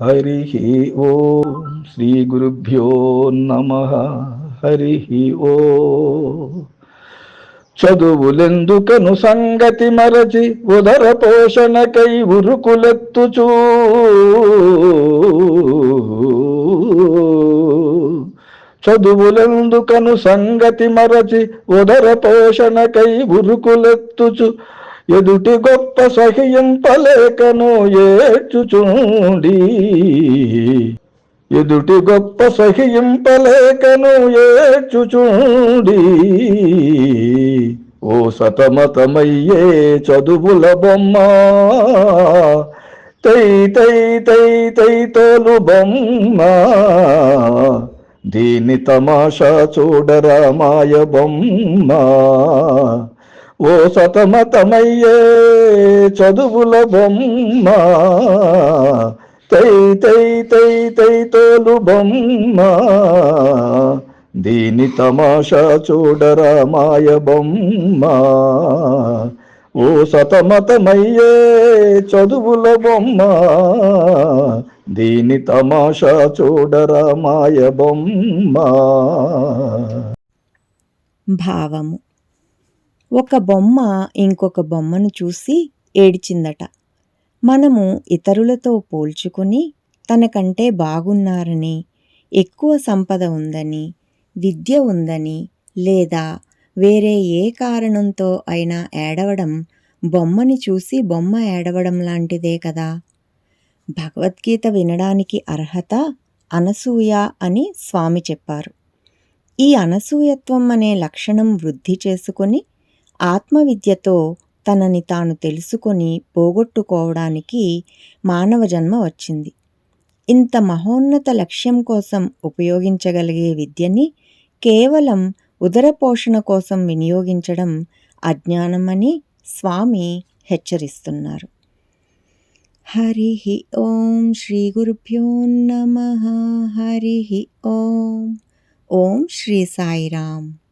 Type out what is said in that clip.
హరి ఓ శ్రీ గురుభ్యో నమ హరి ఓ. చదువులెందుకను సంగతి మరచి ఉదర పోషణకై ఉరుకులెత్తుచూ. చదువులెందుకను సంగతి మరచి ఉదర పోషణకై ఉరుకులెత్తుచు. ఎదుటి గొప్ప సహింపలేకను ఏడ్చుచుండి. ఎదుటి గొప్ప సహింపలేకను ఏడ్చుచుండి. ఓ సతమతమయ్యే చదువుల బొమ్మ తై తై తై తై తోలు బొమ్మ. దీని తమాషా చూడరా మాయ బొమ్మ. ఓ సతమతమయ్యే చదువుల బొమ్మ. తై తై తై తై తోలు బొమ్మ. దీని తమాషా చూడరా మాయ బొమ్మ. ఓ సతమతమయ్యే చదువుల బొమ్మ. దీని తమాషా చూడరా మాయ బొమ్మ. భావము. ఒక బొమ్మ ఇంకొక బొమ్మను చూసి ఏడ్చిందట. మనము ఇతరులతో పోల్చుకుని తనకంటే బాగున్నారని ఎక్కువ సంపద ఉందని విద్య ఉందని లేదా వేరే ఏ కారణంతో అయినా ఏడవడం బొమ్మని చూసి బొమ్మ ఏడవడం లాంటిదే కదా. భగవద్గీత వినడానికి అర్హత అనసూయ అని స్వామి చెప్పారు. ఈ అనసూయత్వం అనే లక్షణం వృద్ధి చేసుకొని ఆత్మవిద్యతో తనని తాను తెలుసుకొని పోగొట్టుకోవడానికి మానవ జన్మ వచ్చింది. ఇంత మహోన్నత లక్ష్యం కోసం ఉపయోగించగలిగే విద్యని కేవలం ఉదర పోషణ కోసం వినియోగించడం అజ్ఞానమని స్వామి హెచ్చరిస్తున్నారు. హరి ఓం శ్రీ గురుభ్యో నమ. హరి ఓం. ఓం శ్రీ సాయిరామ్.